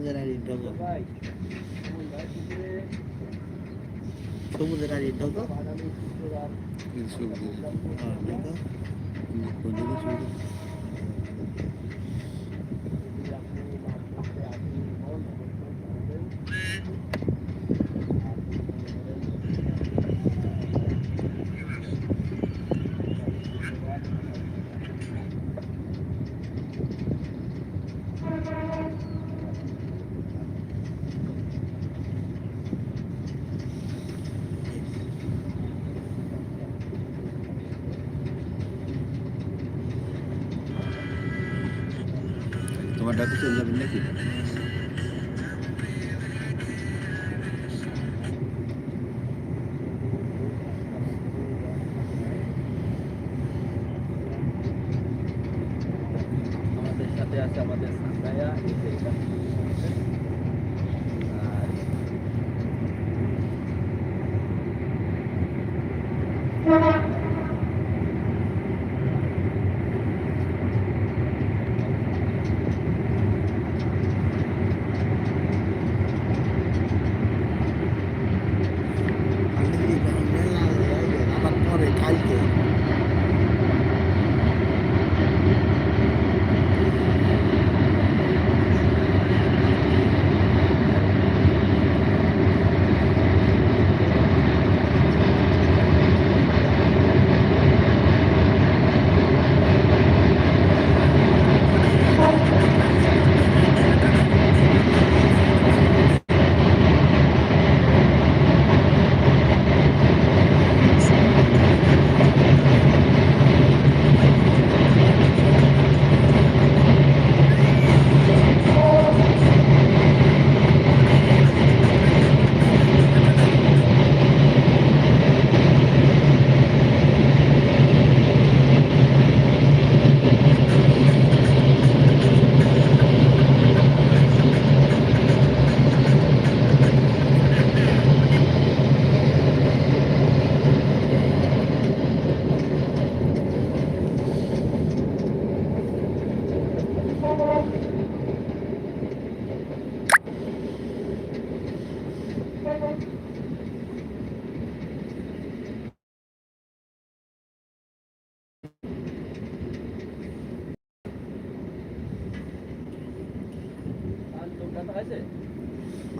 সবুজের আড়ি ঢোকো। সবুজের আড়ি ঢোকো। ঢোকো। নাকি আমাদের সাথে আছে আমাদের সান্দায়া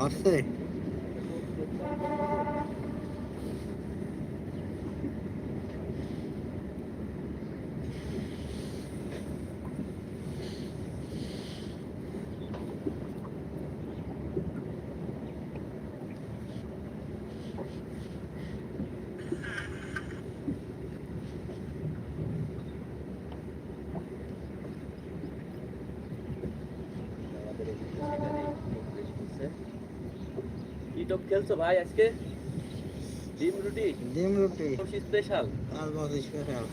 আসছে আমাদের এখানে বেশ করছে। কি টপ খেলছো ভাই আজকে? ডিম রুটি? ডিম রুটি। স্পেশাল স্পেশাল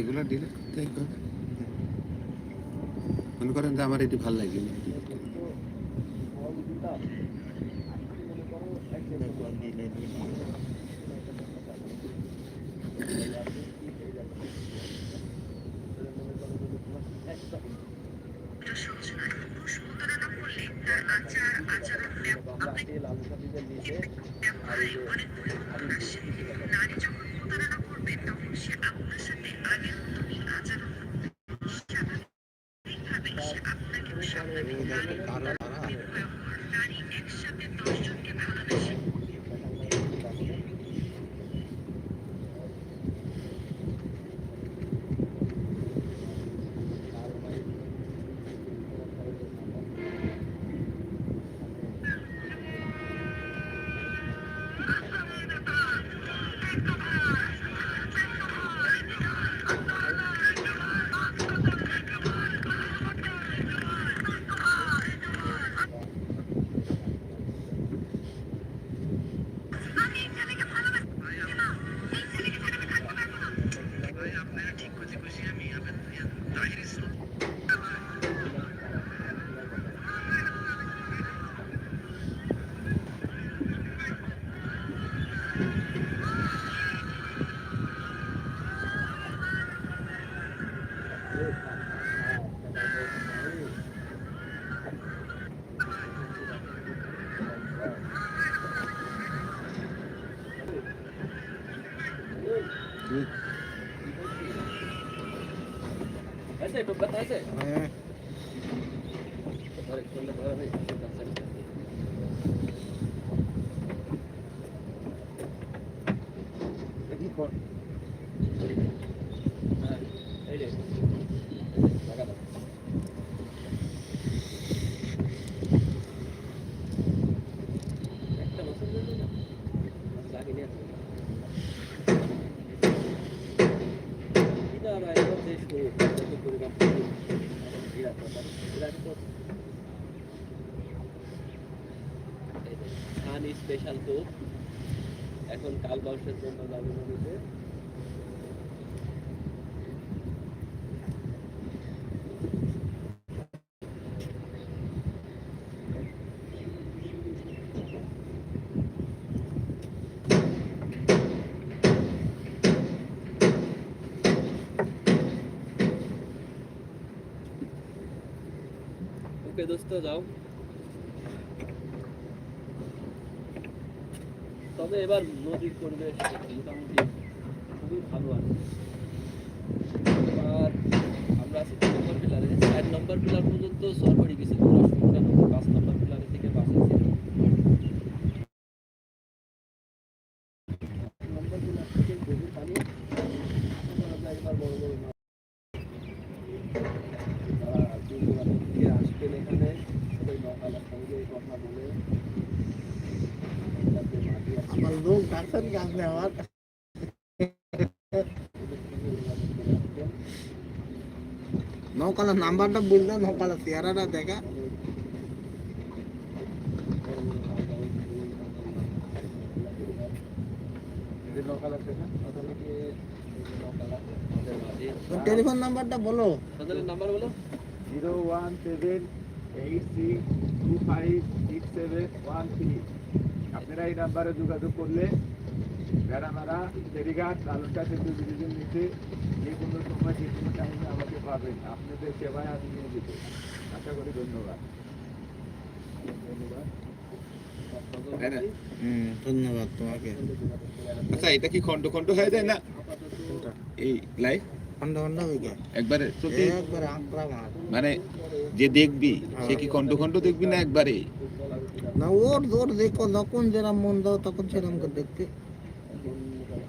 এগুলো ডিলিট করতে হবে। মনে করেন যে আমার এটি ভালো লাগে ऐसे बताए কাল বাউসের জন্য যাবে নদীতে ওকে দোস্ত যাও এবার নদীর পরিবেশ মোটামুটি খুবই ভালো আছে আর আমরা আছি তিন নম্বর পিলারে চার নম্বর পিলার পর্যন্ত সরকারি গেছে পাঁচ নম্বর পিলারে থেকে বাস আছে নম্বর পিলার থেকে গভীর পানি আমরা একবার বড় বড় মাছ যারা দূর দূরান্ত থেকে আসবেন এখানে সবাই নৌকালার সঙ্গে কথা বলে যাতে মাটি আছে আমার লোক কাজ নেওয়ার নৌকালার নাম্বারটা বললাম নৌকালার চেহারাটা দেখা। টেলিফোন নাম্বারটা বলো। নাম্বার বলো। Zero one seven eight six two five six seven one three. আপনারা এই নাম্বারে যোগাযোগ করলে ফেরিঘাট নিচে যে কোনো সময় যে কোনো টাইমে আমাকে পাবেন। আপনাদের সেবায় আমি নিয়ে যেতে আশা করি ধন্যবাদ। ধন্যবাদ। তোমাকে। আচ্ছা এটা কি খন্ড খন্ড হয়ে যায় না? এই লাইভ খন্ড খন্ড হয়ে গেছে একবারে একবার মানে যে দেখবি সে কি খন্ড খন্ড দেখবি না একবারে? না ওর ওর দেখো যখন যেরকম মন দাও তখন সেরকম করে দেখতে।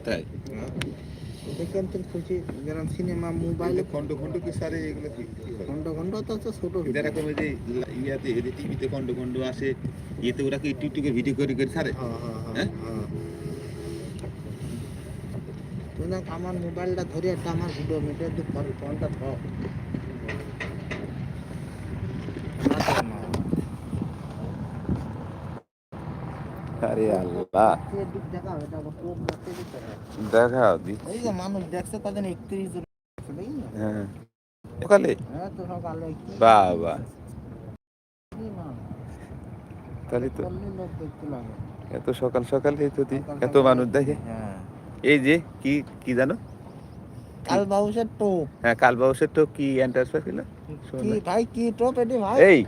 তাই। দেখেন তো খুশি যেরকম সিনেমা মোবাইলে খন্ড খন্ড কি সারে এগুলো খন্ড খন্ড তো হচ্ছে ছোট এটা কমে যে ইয়াতে এই যে টিভিতে খন্ড খন্ড আসে ইয়েতে ওরা কি একটু একটু করে ভিডিও করে করে সারে? হ্যাঁ হ্যাঁ হ্যাঁ? হ্যাঁ? আমার মোবাইলটা ধরে একটা আমার ভিডিও মিটার ফোনটা ধর। আরে আল্লাহ। দেখাও হয়। এই যে মানুষ দেখছে তাদের একত্রিশ জন হ্যাঁ। সকালে হ্যাঁ কি বাবা তাহলে তো এত সকাল সকালে যদি এত মানুষ দেখে। হ্যাঁ। এই যে কি কি জানো? কাল বাউসের টোপ। হ্যাঁ কালবাউসের তো কি এন্টারপ্রাইজ ছিল কি ভাই কি টোপ এটি ভাই? এই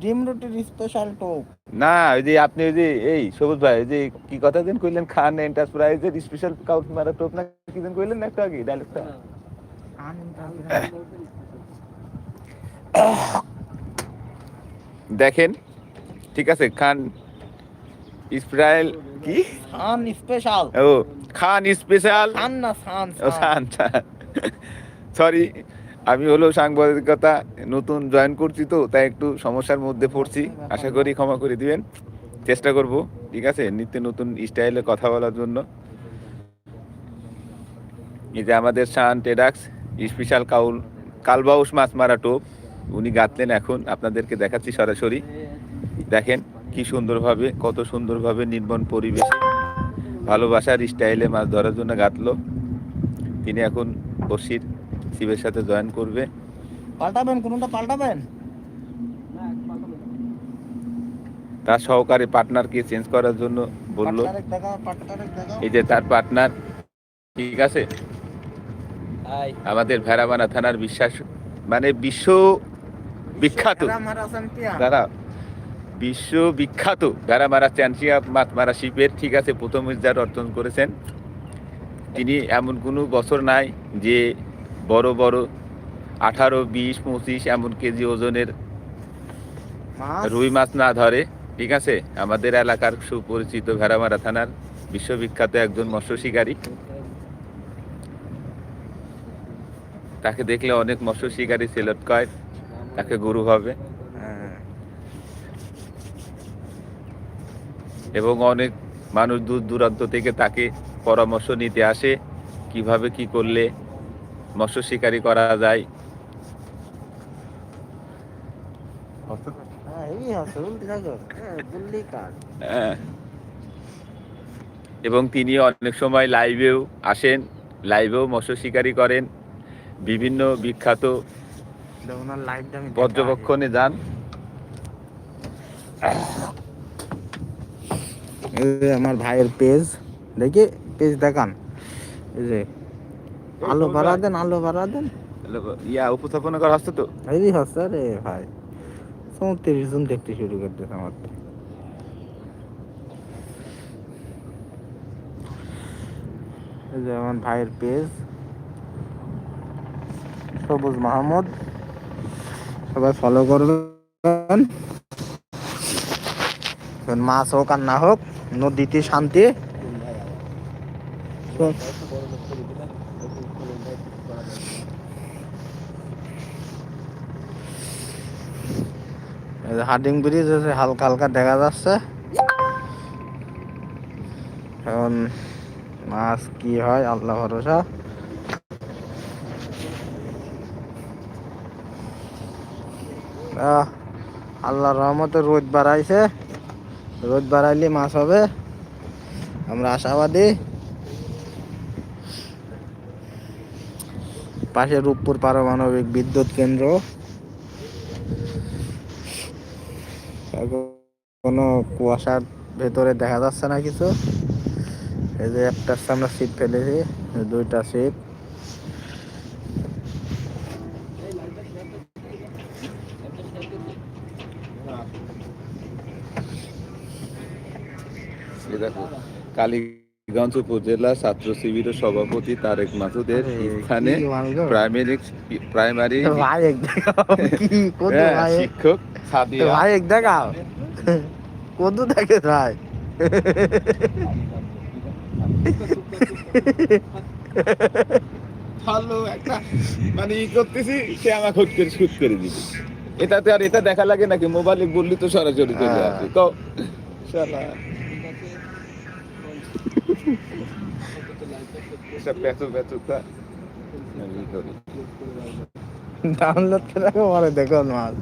ডিম রুটির স্পেশাল টোপ? না ওই যে আপনি ওই যে এই সবুজ ভাই ওই যে কি কথা দিন কইলেন খান এন্টারপ্রাইজের স্পেশাল কাউট মারা টোপ না কি দিন কইলেন না একটু আগে ডায়লগটা দেখেন ঠিক আছে খান ইসরায়েল কি? খান স্পেশাল ও খান স্পেশাল খান না খান সরি আমি হলো সাংবাদিকতা নতুন জয়েন করছি তো, তাই একটু সমস্যার মধ্যে পড়ছি। আশা করি ক্ষমা করে দিবেন। চেষ্টা করব, ঠিক আছে? নিত্য নতুন স্টাইলে কথা বলার জন্য। এই যে আমাদের শান টেডাক্স স্পেশাল কাউল, কালবাউস মাছ মারা টোপ, উনি গাঁথলেন এখন। আপনাদেরকে দেখাচ্ছি সরাসরি। দেখেন কি সুন্দরভাবে, কত সুন্দরভাবে নির্মল পরিবেশে, ভালোবাসার স্টাইলে মাছ ধরার জন্য গাঁথলো। তিনি এখন বসির শিবের সাথে জয়েন করবে। পাল্টাবেন কোনটা পাল্টাবেন? তার সহকারী পার্টনারকে চেঞ্জ করার জন্য বলল। এই যে তার পার্টনার ঠিক আছে? আমাদের ভেড়ামানা থানার বিশ্বাস মানে বিশ্ব বিখ্যাত। বিশ্ব বিখ্যাত ভেড়ামারা চ্যাম্পিয়ন মাছ মারা শিপের ঠিক আছে? প্রথম ইজার অর্জন করেছেন। তিনি এমন কোনো বছর নাই যে বড় বড় আঠারো বিশ পঁচিশ এমন কেজি ওজনের রুই মাছ না ধরে ঠিক আছে? আমাদের এলাকার সুপরিচিত ভেড়ামারা থানার বিশ্ববিখ্যাত একজন মৎস্য শিকারী। তাকে দেখলে অনেক মৎস্য শিকারী সিলেক্ট কয় তাকে গুরু হবে। হ্যাঁ। এবং অনেক মানুষ দূর দূরান্ত থেকে তাকে পরামর্শ নিতে আসে কীভাবে কি করলে মৎস্য শিকারি করা যায়। হ্যাঁ হ্যাঁ হ্যাঁ। এবং তিনি অনেক সময় লাইভেও আসেন লাইভেও মৎস্য শিকারি করেন বিভিন্ন বিখ্যাত পর্যবেক্ষণে যান। আমার ভাইয়ের পেজ দেখি পেজ দেখান। এই যে আলো বাড়া দেন আলো বাড়া দেন। ইয়া উপস্থাপনা করা হচ্ছে তো? এই হচ্ছে রে ভাই। চৌত্রিশ জন দেখতে শুরু করতেছে আমার তো। এই যে আমার ভাইয়ের পেজ সবুজ মাহমুদ। সবাই ফলো করবেন। মাছ হোক আর না হোক নদীতে শান্তি। হার্ডিং ব্রিজ আছে হালকা হালকা দেখা যাচ্ছে। এখন মাছ কি হয় আল্লাহ ভরসা। আহ, আল্লাহর রহমতে রোদ বাড়াইছে। রোদ বাড়াইলে মাছ হবে। আমরা আশাবাদী। পাশে রূপপুর পারমাণবিক বিদ্যুৎ কেন্দ্র। কোনো কুয়াশার ভেতরে দেখা যাচ্ছে না কিছু। এই যে একটার সামনে সিট ফেলেছি দুইটা সিট দেখো কালীগঞ্জ উপজেলা ছাত্র শিবিরের সভাপতি তারেক মাসুদের স্থানে প্রাইমারি প্রাইমারি হ্যাঁ, শিক্ষক সাদিয়া কত দেখে ভাই ভালো একটা মানে ই করতেছি সে আমাকে হুট করে শুট করে দিবে। এটাতে আর এটা দেখা লাগে নাকি? মোবাইলে বললি তো সরাসরি চলে হ্যাঁ। আসে। তো শালা। ডাউনলোড করে পরে দেখো মাছ